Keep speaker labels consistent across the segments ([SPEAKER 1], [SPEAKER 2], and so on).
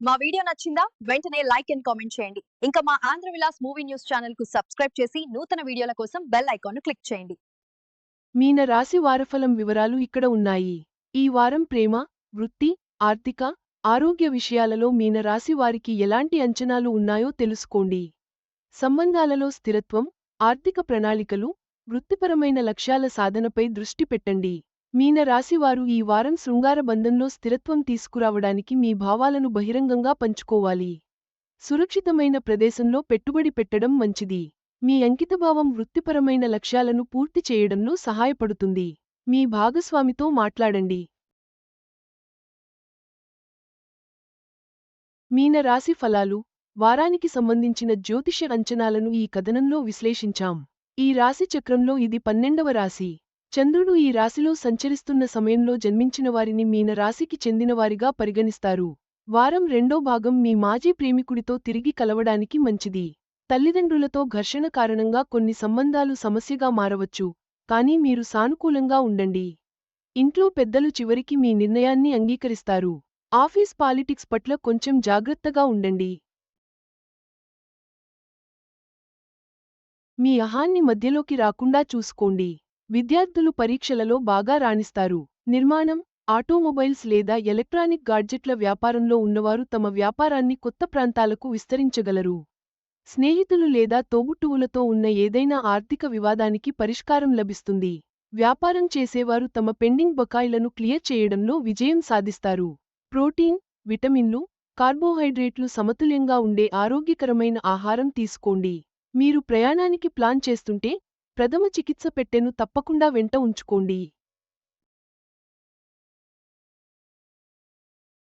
[SPEAKER 1] మా వీడియో నచ్చిందా? వెంటనే లైక్ అండ్ కామెంట్ చేయండి. ఇంకా మా ఆంధ్ర విలాస్ మూవీ న్యూస్ ఛానల్కు సబ్స్క్రైబ్ చేసి నూతన వీడియోల కోసం బెల్ ఐకాన్ను క్లిక్ చేయండి.
[SPEAKER 2] మీన రాశి వారఫలం వివరాలు ఇక్కడ ఉన్నాయి. ఈ వారం ప్రేమ వృత్తి ఆర్థిక ఆరోగ్య విషయాలలో మీన రాశి వారికి ఎలాంటి అంచనాలు ఉన్నాయో తెలుసుకోండి. సంబంధాలలో స్థిరత్వం ఆర్థిక ప్రణాళికలు వృత్తిపరమైన లక్ష్యాల సాధనపై దృష్టి పెట్టండి. మీన రాశివారు ఈ వారం శృంగార బంధంలో స్థిరత్వం తీసుకురావడానికి మీ భావాలను బహిరంగంగా పంచుకోవాలి. సురక్షితమైన ప్రదేశంలో పెట్టుబడి పెట్టడం మంచిది. మీ అంకితభావం వృత్తిపరమైన లక్ష్యాలను పూర్తి చేయడంలో సహాయపడుతుంది. మీ భాగస్వామితో మాట్లాడండి. మీన రాశి ఫలాలు వారానికి సంబంధించిన జ్యోతిష అంచనాలను ఈ కథనంలో విశ్లేషించాం. ఈ రాశి చక్రంలో ఇది పన్నెండవ రాశి. చంద్రుడు ఈ రాశిలో సంచరిస్తున్న సమయంలో జన్మించిన వారిని మీన రాశికి చెందినవారిగా పరిగణిస్తారు. వారం రెండో భాగం మీ మాజీ ప్రేమికుడితో తిరిగి కలవడానికి మంచిది. తల్లిదండ్రులతో ఘర్షణ కారణంగా కొన్ని సంబంధాలు సమస్యగా మారవచ్చు కానీ మీరు సానుకూలంగా ఉండండి. ఇంట్లో పెద్దలు చివరికి మీ నిర్ణయాన్ని అంగీకరిస్తారు. ఆఫీస్ పాలిటిక్స్ పట్ల కొంచెం జాగ్రత్తగా ఉండండి. మీ అహాన్ని మధ్యలోకి రాకుండా చూసుకోండి. విద్యార్థులు పరీక్షలలో బాగా రాణిస్తారు. నిర్మాణం ఆటోమొబైల్స్ లేదా ఎలక్ట్రానిక్ గాడ్జెట్ల వ్యాపారంలో ఉన్నవారు తమ వ్యాపారాన్ని కొత్త ప్రాంతాలకు విస్తరించగలరు. స్నేహితులు లేదా తోబుట్టువులతో ఉన్న ఏదైనా ఆర్థిక వివాదానికి పరిష్కారం లభిస్తుంది. వ్యాపారం చేసేవారు తమ పెండింగ్ బకాయిలను క్లియర్ చేయడంలో విజయం సాధిస్తారు. ప్రోటీన్ విటమిన్లు కార్బోహైడ్రేట్లు సమతుల్యంగా ఉండే ఆరోగ్యకరమైన ఆహారం తీసుకోండి. మీరు ప్రయాణానికి ప్లాన్ చేస్తుంటే ప్రథమ చికిత్స పెట్టెను తప్పకుండా వెంట ఉంచుకోండి.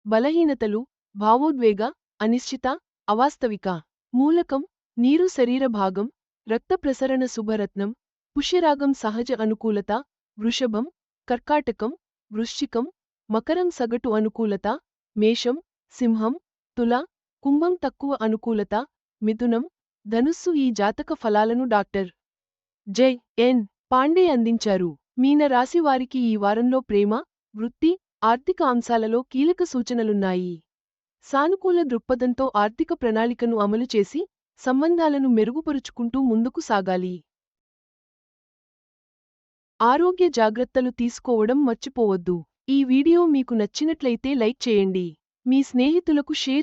[SPEAKER 2] బలహీనతలు భావోద్వేగ అనిశ్చిత అవాస్తవిక. మూలకం నీరు శరీర భాగం రక్త ప్రసరణ శుభరత్నం పుష్యరాగం సహజ అనుకూలత వృషభం కర్కాటకం వృశ్చికం మకరం సగటు అనుకూలత మేషం సింహం తుల కుంభం తక్కువ అనుకూలత మిథునం ధనుస్సు ఈ జాతక ఫలాలను డాక్టర్. జై ఎన్ పాండే అందించారు. మీన వారికి ఈ వారంలో ప్రేమ వృత్తి ఆర్థిక అంశాలలో కీలక సూచనలున్నాయి. సానుకూల దృక్పథంతో ఆర్థిక ప్రణాళికను అమలు చేసి సంబంధాలను మెరుగుపరుచుకుంటూ ముందుకు సాగాలి. ఆరోగ్య జాగ్రత్తలు తీసుకోవడం మర్చిపోవద్దు. ఈ వీడియో మీకు నచ్చినట్లయితే లైక్ చేయండి. మీ స్నేహితులకు షేర్